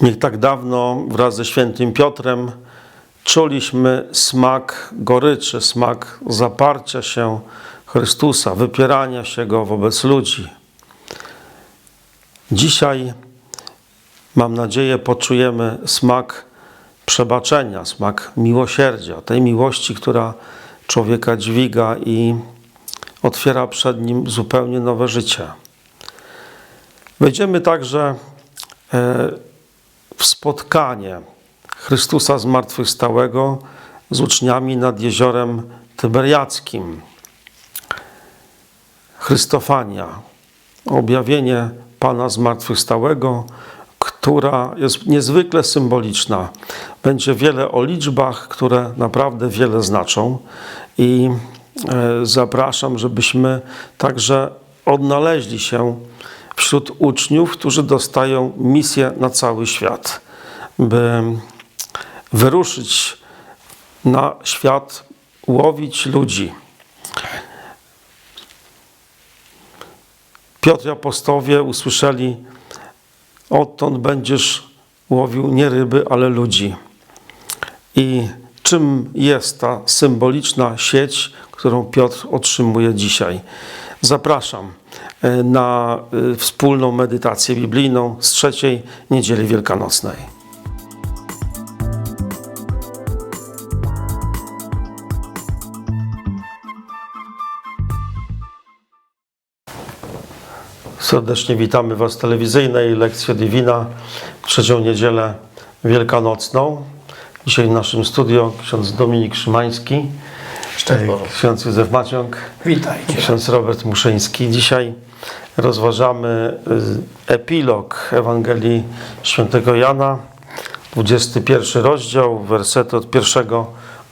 Nie tak dawno wraz ze świętym Piotrem czuliśmy smak goryczy, smak zaparcia się Chrystusa, wypierania się Go wobec ludzi. Dzisiaj, mam nadzieję, poczujemy smak przebaczenia, smak miłosierdzia, tej miłości, która człowieka dźwiga i otwiera przed nim zupełnie nowe życie. Wejdziemy także e, w spotkanie Chrystusa zmartwychwstałego z uczniami nad jeziorem Tyberiackim. Chrystofania, objawienie Pana zmartwychwstałego, która jest niezwykle symboliczna. Będzie wiele o liczbach, które naprawdę wiele znaczą i e, zapraszam, żebyśmy także odnaleźli się wśród uczniów, którzy dostają misję na cały świat, by wyruszyć na świat, łowić ludzi. Piotr i apostowie usłyszeli: Odtąd będziesz łowił nie ryby, ale ludzi. I czym jest ta symboliczna sieć, którą Piotr otrzymuje dzisiaj? Zapraszam na e, wspólną medytację biblijną z trzeciej niedzieli wielkanocnej. Serdecznie witamy Was w telewizyjnej lekcji Divina w trzecią niedzielę wielkanocną. Dzisiaj w naszym studio ksiądz Dominik Szymański, ksiądz Józef Maciąg, Witajcie. ksiądz Robert Muszyński. Dzisiaj rozważamy y, epilog Ewangelii Świętego Jana, 21 rozdział, wersety od 1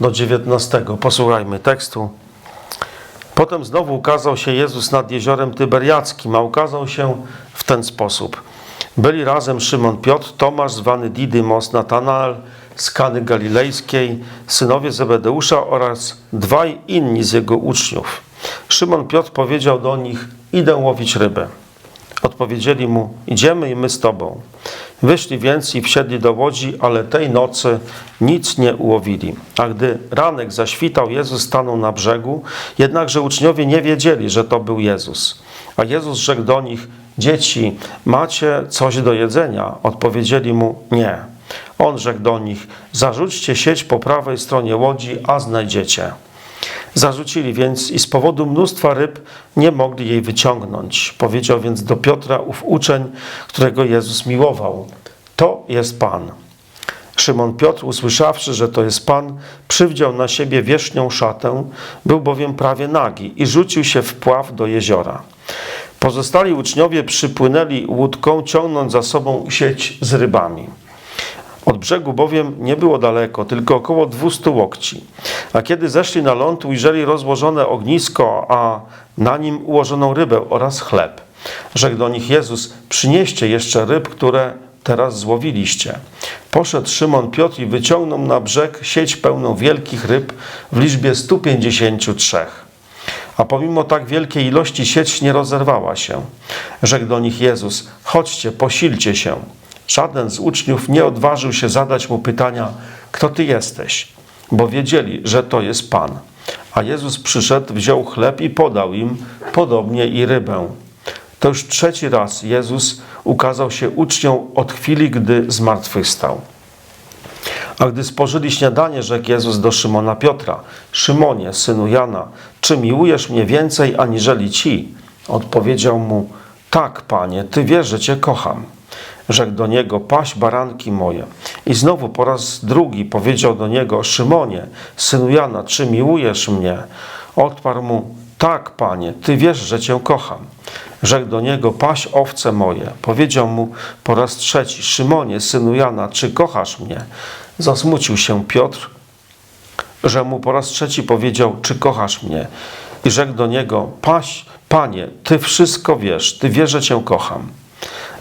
do 19. Posłuchajmy tekstu. Potem znowu ukazał się Jezus nad jeziorem Tyberiackim, a ukazał się w ten sposób. Byli razem Szymon Piotr, Tomasz zwany Didymos, Natanael z Kany Galilejskiej, synowie Zebedeusza oraz dwaj inni z jego uczniów. Szymon Piotr powiedział do nich, idę łowić rybę. Odpowiedzieli mu, idziemy i my z tobą. Wyszli więc i wsiedli do łodzi, ale tej nocy nic nie ułowili. A gdy ranek zaświtał, Jezus stanął na brzegu, jednakże uczniowie nie wiedzieli, że to był Jezus. A Jezus rzekł do nich, dzieci, macie coś do jedzenia? Odpowiedzieli mu, nie. On rzekł do nich, zarzućcie sieć po prawej stronie łodzi, a znajdziecie. Zarzucili więc i z powodu mnóstwa ryb nie mogli jej wyciągnąć. Powiedział więc do Piotra ów uczeń, którego Jezus miłował. To jest Pan. Szymon Piotr, usłyszawszy, że to jest Pan, przywdział na siebie wierzchnią szatę, był bowiem prawie nagi i rzucił się w pław do jeziora. Pozostali uczniowie przypłynęli łódką, ciągnąc za sobą sieć z rybami. Od brzegu bowiem nie było daleko, tylko około 200 łokci. A kiedy zeszli na ląd, ujrzeli rozłożone ognisko, a na nim ułożoną rybę oraz chleb. Rzekł do nich Jezus, przynieście jeszcze ryb, które teraz złowiliście. Poszedł Szymon Piotr i wyciągnął na brzeg sieć pełną wielkich ryb w liczbie 153. A pomimo tak wielkiej ilości sieć nie rozerwała się. Rzekł do nich Jezus, chodźcie, posilcie się. Żaden z uczniów nie odważył się zadać mu pytania, kto ty jesteś, bo wiedzieli, że to jest Pan. A Jezus przyszedł, wziął chleb i podał im, podobnie i rybę. To już trzeci raz Jezus ukazał się uczniom od chwili, gdy zmartwychwstał. A gdy spożyli śniadanie, rzekł Jezus do Szymona Piotra: Szymonie, synu Jana, czy miłujesz mnie więcej aniżeli ci? Odpowiedział mu: Tak, panie, ty wiesz, że cię kocham. Rzekł do niego: Paś baranki moje. I znowu po raz drugi powiedział do niego: Szymonie, synu Jana, czy miłujesz mnie? Odparł mu: Tak, panie, ty wiesz, że cię kocham. Rzekł do niego: Paś owce moje. Powiedział mu po raz trzeci: Szymonie, synu Jana, czy kochasz mnie? Zasmucił się Piotr, że mu po raz trzeci powiedział: Czy kochasz mnie? I rzekł do niego: Paś, panie, ty wszystko wiesz, ty wiesz, że cię kocham.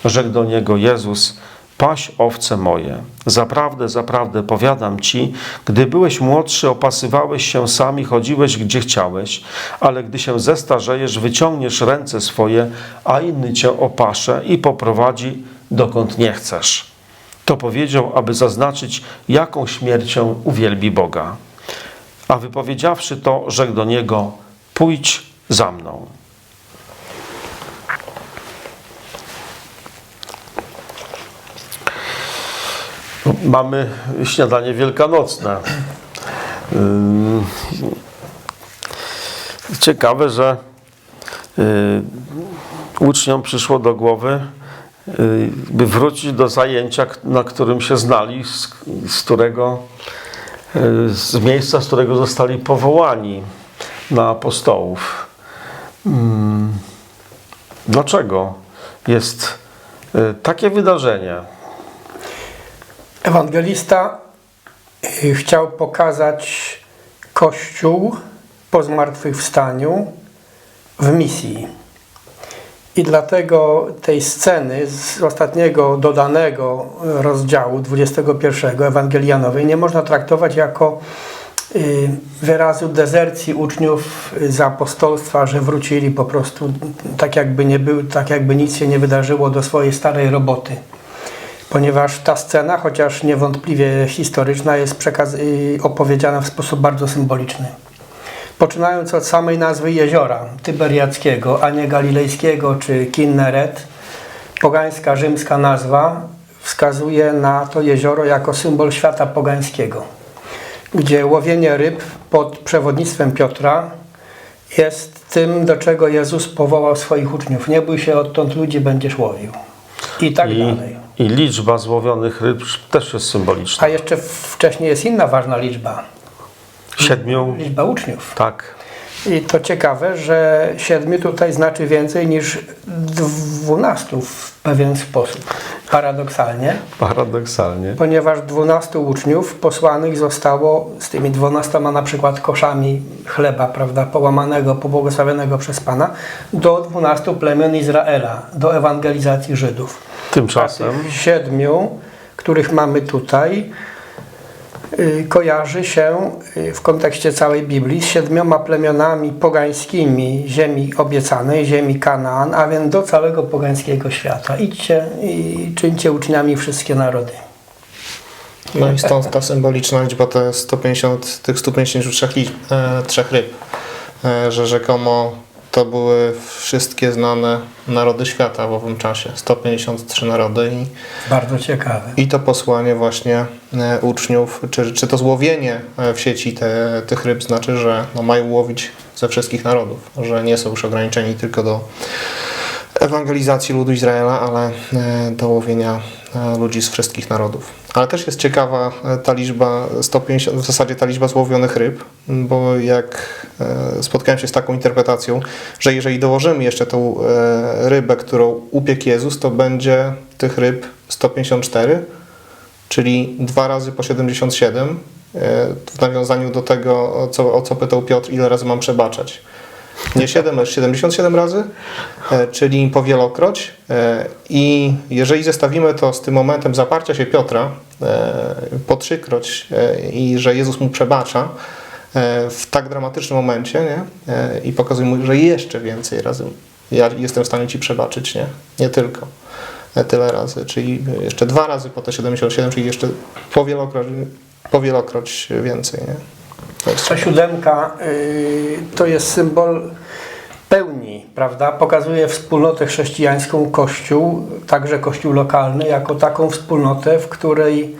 Rzekł do niego Jezus: Paś owce moje. Zaprawdę, zaprawdę powiadam ci, gdy byłeś młodszy, opasywałeś się sami, chodziłeś gdzie chciałeś, ale gdy się zestarzejesz, wyciągniesz ręce swoje, a inny cię opasze i poprowadzi dokąd nie chcesz. To powiedział, aby zaznaczyć, jaką śmiercią uwielbi Boga. A wypowiedziawszy to, rzekł do niego: Pójdź za mną. Mamy śniadanie wielkanocne. Ciekawe, że y, uczniom przyszło do głowy, y, by wrócić do zajęcia, na którym się znali, z, z którego, y, z miejsca, z którego zostali powołani na apostołów. Dlaczego jest takie wydarzenie? Ewangelista y, chciał pokazać Kościół po zmartwychwstaniu w misji. I dlatego tej sceny z ostatniego dodanego rozdziału 21 Ewangelianowej nie można traktować jako y, wyrazu dezercji uczniów z apostolstwa, że wrócili po prostu tak jakby nie był, tak jakby nic się nie wydarzyło do swojej starej roboty ponieważ ta scena, chociaż niewątpliwie historyczna, jest przekaz- y, opowiedziana w sposób bardzo symboliczny. Poczynając od samej nazwy jeziora Tyberiackiego, a nie Galilejskiego czy Kinneret, pogańska rzymska nazwa wskazuje na to jezioro jako symbol świata pogańskiego, gdzie łowienie ryb pod przewodnictwem Piotra jest tym, do czego Jezus powołał swoich uczniów. Nie bój się, odtąd ludzi będziesz łowił. I tak I, dalej. I liczba złowionych ryb też jest symboliczna. A jeszcze wcześniej jest inna ważna liczba. Siedmiu, Liczba uczniów. tak. I to ciekawe, że siedmiu tutaj znaczy więcej niż dwunastu w pewien sposób. Paradoksalnie, Paradoksalnie. ponieważ dwunastu uczniów posłanych zostało z tymi dwunastoma na przykład koszami chleba, prawda, połamanego, pobłogosławionego przez Pana, do dwunastu plemion Izraela, do ewangelizacji Żydów. Tymczasem A tych siedmiu, których mamy tutaj, y, kojarzy się y, w kontekście całej Biblii z siedmioma plemionami pogańskimi ziemi obiecanej, ziemi Kanaan, a więc do całego pogańskiego świata. Idźcie i czyńcie uczniami wszystkie narody. No i stąd ta symboliczna liczba to jest 150, tych 153 liczb, e, trzech ryb, e, że rzekomo to były wszystkie znane narody świata w owym czasie. 153 narody i, Bardzo ciekawe. i to posłanie właśnie e, uczniów, czy, czy to złowienie e, w sieci te, tych ryb znaczy, że no, mają łowić ze wszystkich narodów, że nie są już ograniczeni tylko do ewangelizacji ludu Izraela, ale e, do łowienia ludzi z wszystkich narodów. Ale też jest ciekawa ta liczba 150, w zasadzie ta liczba złowionych ryb, bo jak spotkałem się z taką interpretacją, że jeżeli dołożymy jeszcze tą e, rybę, którą upiekł Jezus, to będzie tych ryb 154, czyli dwa razy po 77, e, w nawiązaniu do tego, co, o co pytał Piotr, ile razy mam przebaczać. Nie 7, lecz 77 razy, e, czyli powielokroć. E, I jeżeli zestawimy to z tym momentem zaparcia się Piotra e, po trzykroć e, i że Jezus mu przebacza e, w tak dramatycznym momencie nie? E, i pokazuje mu, że jeszcze więcej razy ja jestem w stanie Ci przebaczyć, nie, nie tylko e, tyle razy, czyli jeszcze dwa razy po te 77, czyli jeszcze powielokroć, powielokroć więcej. Nie? Ta siódemka y, to jest symbol pełni, prawda? Pokazuje wspólnotę chrześcijańską Kościół, także Kościół lokalny, jako taką wspólnotę, w której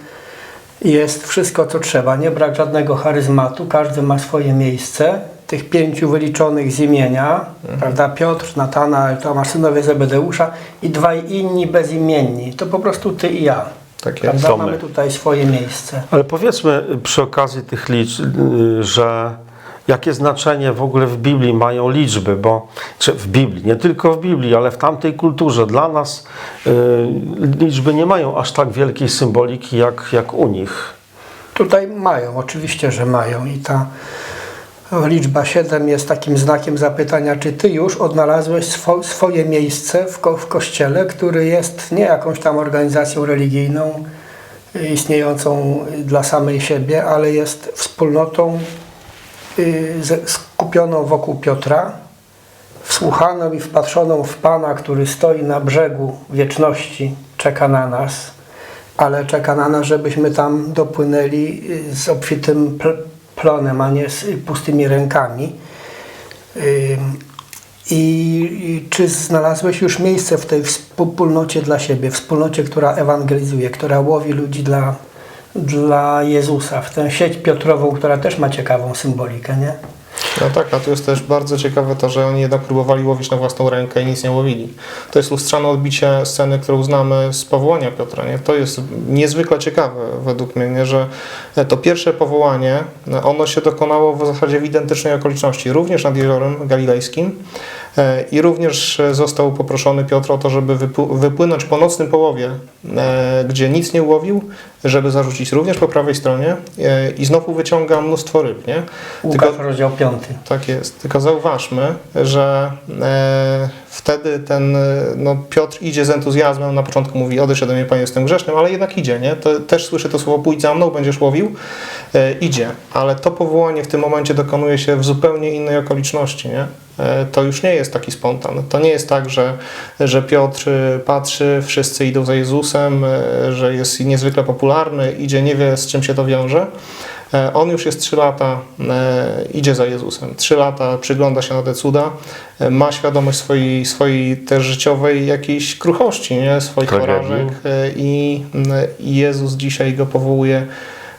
jest wszystko, co trzeba. Nie brak żadnego charyzmatu, każdy ma swoje miejsce. Tych pięciu wyliczonych z imienia, prawda? Piotr, Natana, Tomasz, synowie Zebedeusza i dwaj inni bezimienni. To po prostu ty i ja. Tak jest. Prawda? Mamy tutaj swoje miejsce. Ale powiedzmy przy okazji tych liczb, y, że jakie znaczenie w ogóle w Biblii mają liczby, bo czy w Biblii, nie tylko w Biblii, ale w tamtej kulturze dla nas y, liczby nie mają aż tak wielkiej symboliki jak, jak u nich. Tutaj mają, oczywiście, że mają i ta liczba 7 jest takim znakiem zapytania, czy ty już odnalazłeś swo, swoje miejsce w, ko, w kościele, który jest nie jakąś tam organizacją religijną y, istniejącą dla samej siebie, ale jest wspólnotą skupioną wokół Piotra, wsłuchaną i wpatrzoną w Pana, który stoi na brzegu wieczności, czeka na nas ale czeka na nas, żebyśmy tam dopłynęli y, z obfitym pl- plonem, a nie z y, pustymi rękami. I, I czy znalazłeś już miejsce w tej wspólnocie dla siebie, wspólnocie, która ewangelizuje, która łowi ludzi dla, dla Jezusa, w tę sieć Piotrową, która też ma ciekawą symbolikę, nie? No tak, a tu jest też bardzo ciekawe to, że oni jednak próbowali łowić na własną rękę i nic nie łowili. To jest lustrzane odbicie sceny, którą znamy z powołania Piotra. Nie? To jest niezwykle ciekawe według mnie, nie? że to pierwsze powołanie, ono się dokonało w zasadzie w identycznej okoliczności, również nad Jeziorem Galilejskim e, i również został poproszony Piotr o to, żeby wypł- wypłynąć po nocnym połowie, e, gdzie nic nie łowił, żeby zarzucić również po prawej stronie e, i znowu wyciąga mnóstwo ryb. Nie? Łukasz, Tylko- rozdział 5. tak jest. Tylko zauważmy, że e, wtedy ten e, no, Piotr idzie z entuzjazmem. Na początku mówi: Odejdź ode mnie, panie, jestem grzesznym, ale jednak idzie, nie? To, też słyszy to słowo: pójdź za mną, będziesz łowił. E, idzie, ale to powołanie w tym momencie dokonuje się w zupełnie innej okoliczności, nie? E, To już nie jest taki spontan. To nie jest tak, że, że Piotr patrzy, wszyscy idą za Jezusem, że jest niezwykle popularny, idzie, nie wie z czym się to wiąże. E, On już jest 3 lata, e, idzie za Jezusem. 3 lata przygląda się na te cuda, e, ma świadomość swojej, swojej też życiowej jakiejś kruchości, nie? swoich porażek i Jezus dzisiaj go powołuje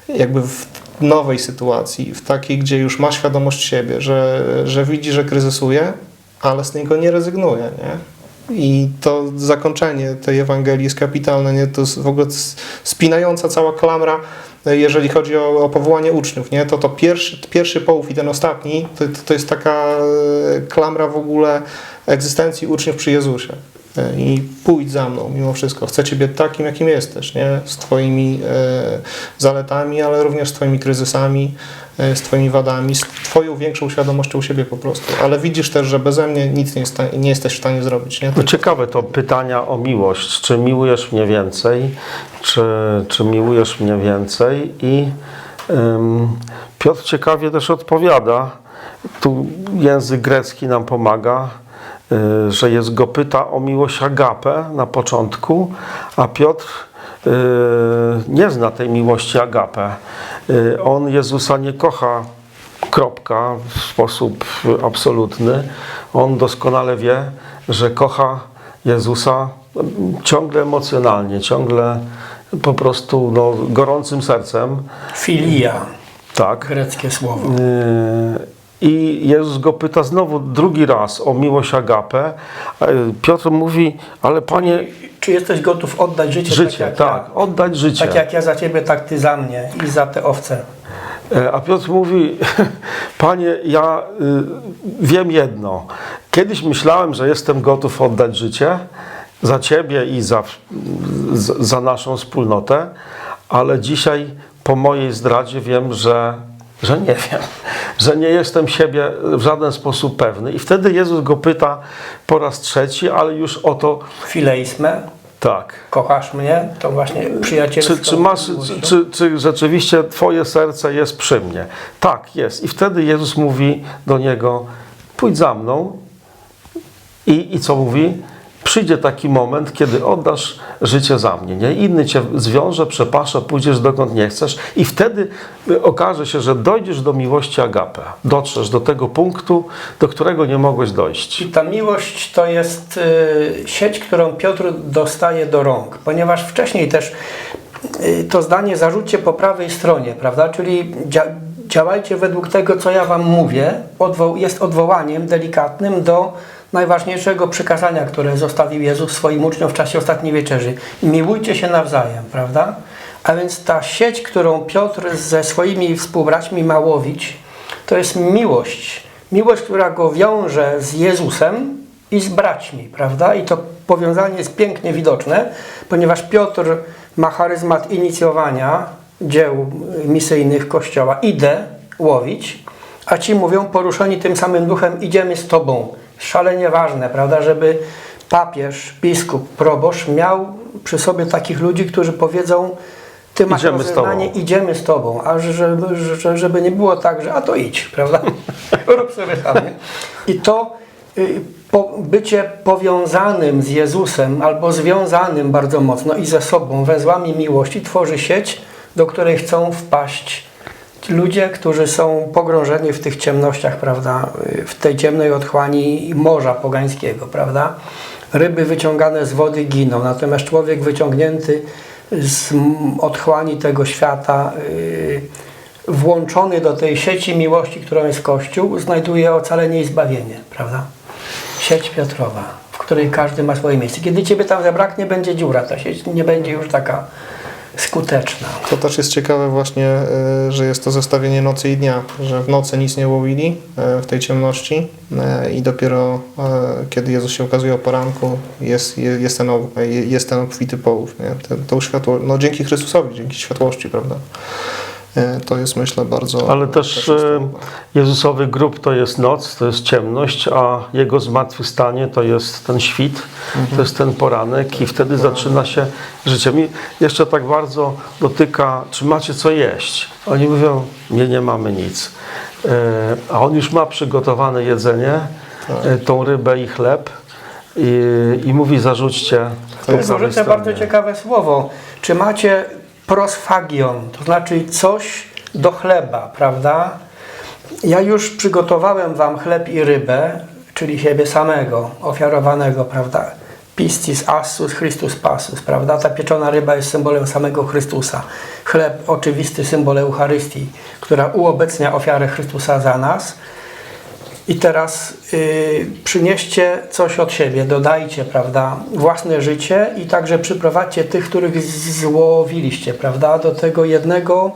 jakby w nowej sytuacji, w takiej, gdzie już ma świadomość siebie, że, że widzi, że kryzysuje, ale z niego nie rezygnuje. Nie? I to zakończenie tej Ewangelii jest kapitalne, nie? to jest w ogóle spinająca cała klamra, jeżeli chodzi o, o powołanie uczniów. Nie? To, to pierwszy, pierwszy połów i ten ostatni, to, to jest taka e, klamra w ogóle egzystencji uczniów przy Jezusie. E, I pójdź za mną mimo wszystko. Chcę Ciebie takim, jakim jesteś, nie? z Twoimi e, zaletami, ale również z Twoimi kryzysami, e, z Twoimi wadami, z Twoją większą świadomością siebie po prostu. Ale widzisz też, że beze mnie nic nie, nie jesteś w stanie zrobić. Nie? No ciekawe to pytania o miłość. Czy miłujesz mnie więcej? Czy, czy miłujesz mnie więcej? I ym, Piotr ciekawie też odpowiada. Tu język grecki nam pomaga, że jest go pyta o miłość agapę na początku, a Piotr y, nie zna tej miłości agapę. Y, on Jezusa nie kocha kropka w sposób absolutny. On doskonale wie, że kocha Jezusa ciągle emocjonalnie, ciągle po prostu no, gorącym sercem. Filia, Tak. greckie słowo. I Jezus go pyta znowu drugi raz o miłość agapę. Yy, Piotr mówi, ale panie, Czy jesteś gotów oddać życie, życie, tak, tak, oddać życie. Ja, tak jak ja za ciebie, tak ty za mnie i za te owce. E, A Piotr mówi, panie, ja y, wiem jedno. Kiedyś myślałem, że jestem gotów oddać życie za ciebie i za, za naszą wspólnotę, ale dzisiaj po mojej zdradzie wiem, że, że nie wiem, że nie jestem siebie w żaden sposób pewny. I wtedy Jezus go pyta po raz trzeci, ale już o to Fileisme, tak. kochasz mnie, to właśnie przyjacielską Czy, czy, masz, czy, czy, czy rzeczywiście Twoje serce jest przy mnie? Tak, jest. I wtedy Jezus mówi do niego: Pójdź za mną. I, i co mówi? Przyjdzie taki moment, kiedy oddasz życie za mnie. Nie? Inny cię zwiąże, przepasze, pójdziesz dokąd nie chcesz, i wtedy okaże się, że dojdziesz do miłości agapę. Dotrzesz do tego punktu, do którego nie mogłeś dojść. I ta miłość to jest y, sieć, którą Piotr dostaje do rąk, ponieważ wcześniej też y, to zdanie zarzućcie po prawej stronie, prawda? Czyli dzia, działajcie według tego, co ja wam mówię, odwo, jest odwołaniem delikatnym do najważniejszego przykazania, które zostawił Jezus swoim uczniom w czasie ostatniej wieczerzy. Miłujcie się nawzajem, prawda? A więc ta sieć, którą Piotr ze swoimi współbraćmi ma łowić, to jest miłość. Miłość, która go wiąże z Jezusem i z braćmi, prawda? I to powiązanie jest pięknie widoczne, ponieważ Piotr ma charyzmat inicjowania dzieł misyjnych Kościoła. Idę łowić, a ci mówią, poruszeni tym samym duchem, idziemy z Tobą. Szalenie ważne, prawda, żeby papież, biskup, proboszcz miał przy sobie takich ludzi, którzy powiedzą, ty masz Idziemy z tobą. rozeznanie, idziemy z Tobą, a żeby, że- żeby nie było tak, że a to idź, prawda? Rób sobie nie? I to y, po, bycie powiązanym z Jezusem albo związanym bardzo mocno i ze sobą węzłami miłości tworzy sieć, do której chcą wpaść ludzie, którzy są pogrążeni w tych ciemnościach, prawda, w tej ciemnej otchłani morza pogańskiego, prawda. Ryby wyciągane z wody giną, natomiast człowiek wyciągnięty z otchłani tego świata, y, włączony do tej sieci miłości, którą jest Kościół, znajduje ocalenie i zbawienie, prawda? Sieć Piotrowa, w której każdy ma swoje miejsce. Kiedy Ciebie tam zabraknie, będzie dziura, ta sieć nie będzie już taka skuteczna. To też jest ciekawe właśnie, e, że jest to zestawienie nocy i dnia, że w nocy nic nie łowili e, w tej ciemności e, i dopiero kiedy Jezus się ukazuje o poranku jest, je- jest, ten, jest ten obfity połów. Nie? Te- To światło, no dzięki Chrystusowi, dzięki światłości, prawda? E, To jest myślę bardzo... Ale też e, Jezusowy grób to jest noc, to jest ciemność, a Jego zmartwychwstanie to jest ten świt, to jest ten poranek i wtedy zaczyna się życie. Mi jeszcze tak bardzo dotyka, czy macie co jeść? Oni mówią, nie, nie mamy nic. E, A On już ma przygotowane jedzenie, e, tą rybę i chleb i, i mówi, zarzućcie To jest bardzo ciekawe słowo. Czy macie prosfagion, to znaczy coś do chleba, prawda? Ja już przygotowałem wam chleb i rybę, czyli siebie samego, ofiarowanego, prawda? Piscis assus Christus passus, prawda? Ta pieczona ryba jest symbolem samego Chrystusa. Chleb oczywisty symbol Eucharystii, która uobecnia ofiarę Chrystusa za nas. I teraz y, przynieście coś od siebie, dodajcie, prawda, własne życie i także przyprowadźcie tych, których złowiliście, prawda, do tego jednego,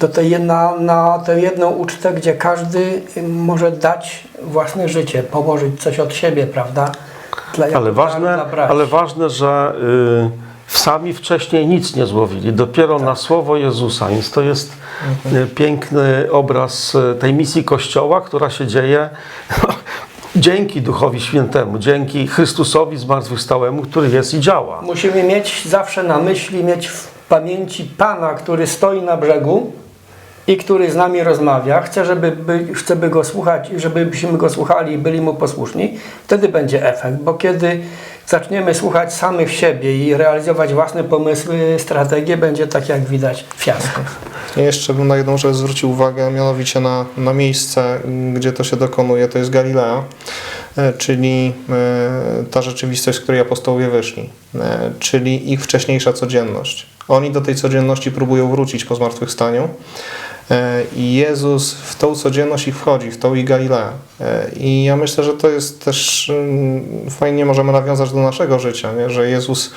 do tej jedna, na tę jedną ucztę, gdzie każdy y, może dać własne życie, położyć coś od siebie, prawda, dla, Ale ważne, dla ale ważne, że y, sami wcześniej nic nie złowili, dopiero na słowo Jezusa. Więc to jest y, piękny obraz y, tej misji Kościoła, która się dzieje dzięki Duchowi Świętemu, dzięki Chrystusowi zmartwychwstałemu, który jest i działa. Musimy mieć zawsze na myśli, mieć w pamięci Pana, który stoi na brzegu i który z nami rozmawia. Chce, żeby, by, chce by go słuchać żebyśmy go słuchali i byli mu posłuszni. Wtedy będzie efekt, bo kiedy zaczniemy słuchać samych siebie i realizować własne pomysły, strategie, będzie tak jak widać fiasko. Ja jeszcze bym na jedną rzecz zwrócił uwagę, mianowicie na, na miejsce, gdzie to się dokonuje, to jest Galilea, e, czyli e, ta rzeczywistość, z której apostołowie wyszli, e, czyli ich wcześniejsza codzienność. Oni do tej codzienności próbują wrócić po zmartwychwstaniu i Jezus w tą codzienność ich wchodzi, w tą i Galileę. E, I ja myślę, że to jest też mm, fajnie możemy nawiązać do naszego życia, nie? że Jezus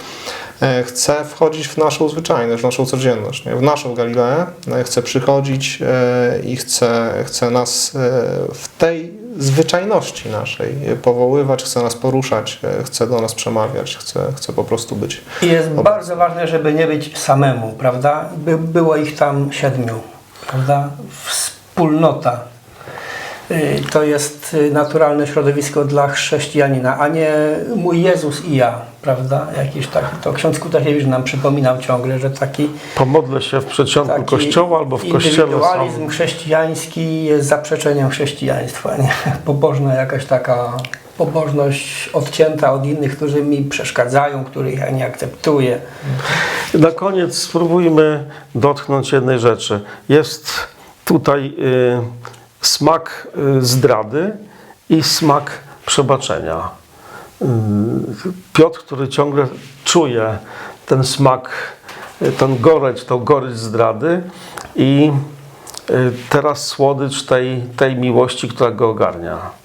e, chce wchodzić w naszą zwyczajność, w naszą codzienność, nie? w naszą Galileę, e, chce przychodzić e, i chce, chce nas e, w tej zwyczajności naszej e, powoływać, chce nas poruszać, e, chce do nas przemawiać, chce, chce po prostu być. I jest bardzo ważne, żeby nie być samemu, prawda? By, było ich tam siedmiu, prawda? Wspólnota. Y, To jest y, naturalne środowisko dla chrześcijanina, a nie mój Jezus i ja, prawda? Jakiś taki, to ksiądz Kutasiewicz nam przypominał ciągle, że taki, Pomodlę się w taki kościoła albo w kościele indywidualizm sam. chrześcijański jest zaprzeczeniem chrześcijaństwa, nie? Pobożna jakaś taka pobożność odcięta od innych, którzy mi przeszkadzają, których ja nie akceptuję. Na koniec spróbujmy dotknąć jednej rzeczy. Jest tutaj y, smak y, zdrady i smak przebaczenia. Y, Piotr, który ciągle czuje ten smak, ten gorycz, tą gorycz zdrady i teraz słodycz tej, tej miłości, która go ogarnia.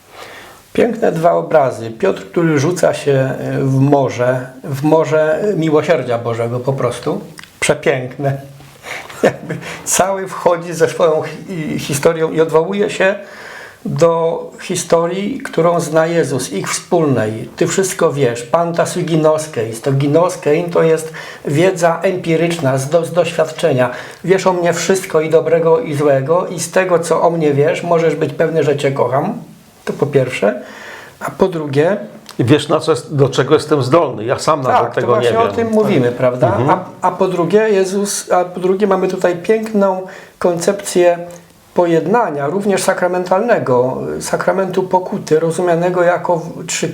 Piękne dwa obrazy. Piotr, który rzuca się e, w morze, w morze miłosierdzia Bożego po prostu. Przepiękne. Jakby cały wchodzi ze swoją hi- historią i odwołuje się do historii, którą zna Jezus, ich wspólnej. Ty wszystko wiesz. Panta sui ginoskeis. To ginoskein to jest wiedza empiryczna, z, do, z doświadczenia. Wiesz o mnie wszystko i dobrego i złego i z tego, co o mnie wiesz, możesz być pewny, że Cię kocham. To po pierwsze. A po drugie, wiesz, na co jest, do czego jestem zdolny. Ja sam nawet tak, to tego nie właśnie wiem. o tym mówimy, prawda? A, a po drugie, Jezus, a po drugie mamy tutaj piękną koncepcję pojednania, również sakramentalnego, sakramentu pokuty, rozumianego jako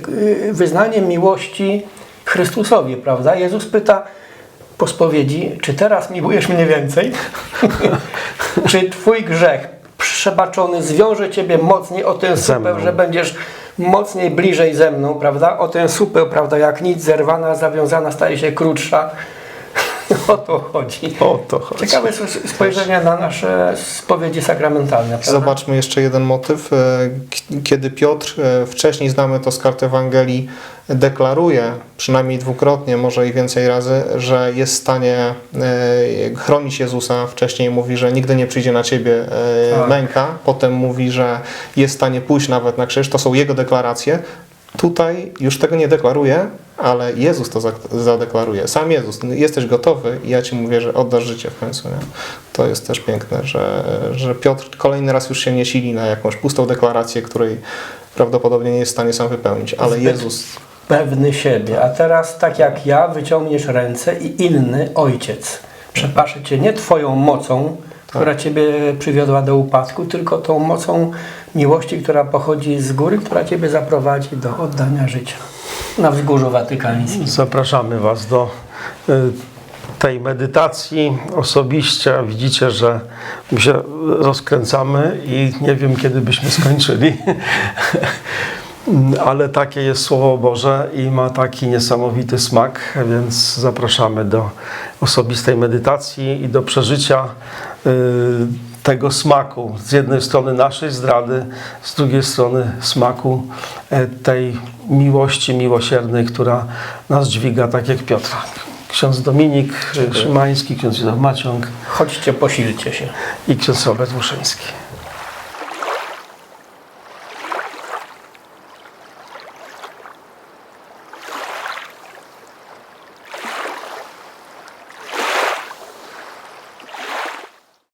y, wyznanie miłości Chrystusowi, prawda? Jezus pyta po spowiedzi, czy teraz miłujesz mnie więcej? czy twój grzech przebaczony zwiąże ciebie mocniej o supę, mną. że będziesz mocniej bliżej ze mną, prawda? O tę supę, prawda? Jak nic zerwana, zawiązana staje się krótsza. O to chodzi. O to chodzi. Ciekawe spojrzenie na nasze spowiedzi sakramentalne. Prawda? Zobaczmy jeszcze jeden motyw. E, Kiedy Piotr, e, wcześniej znamy to z kart Ewangelii, deklaruje przynajmniej dwukrotnie, może i więcej razy, że jest w stanie e, chronić Jezusa. Wcześniej mówi, że nigdy nie przyjdzie na ciebie Tak. męka. Potem mówi, że jest w stanie pójść nawet na krzyż. To są jego deklaracje. Tutaj już tego nie deklaruje, ale Jezus to zadeklaruje. Sam Jezus, jesteś gotowy i ja Ci mówię, że oddasz życie w końcu. Nie? To jest też piękne, że, że Piotr kolejny raz już się nie sili na jakąś pustą deklarację, której prawdopodobnie nie jest w stanie sam wypełnić, ale Zbyt Jezus Pewny siebie. A teraz, tak jak ja, wyciągniesz ręce i inny ojciec przepaszy cię nie twoją mocą, która ciebie przywiodła do upadku, tylko tą mocą miłości, która pochodzi z góry, która ciebie zaprowadzi do oddania życia na wzgórzu watykańskim. Zapraszamy Was do y, tej medytacji osobiście. Widzicie, że my się rozkręcamy i nie wiem, kiedy byśmy skończyli. Ale takie jest Słowo Boże i ma taki niesamowity smak, więc zapraszamy do osobistej medytacji i do przeżycia y, tego smaku. Z jednej strony naszej zdrady, z drugiej strony smaku e, tej miłości miłosiernej, która nas dźwiga, tak jak Piotr. Ksiądz Dominik Szymański, ksiądz Józef Maciąg Chodźcie, posilcie się. i ksiądz Robert Wuszyński.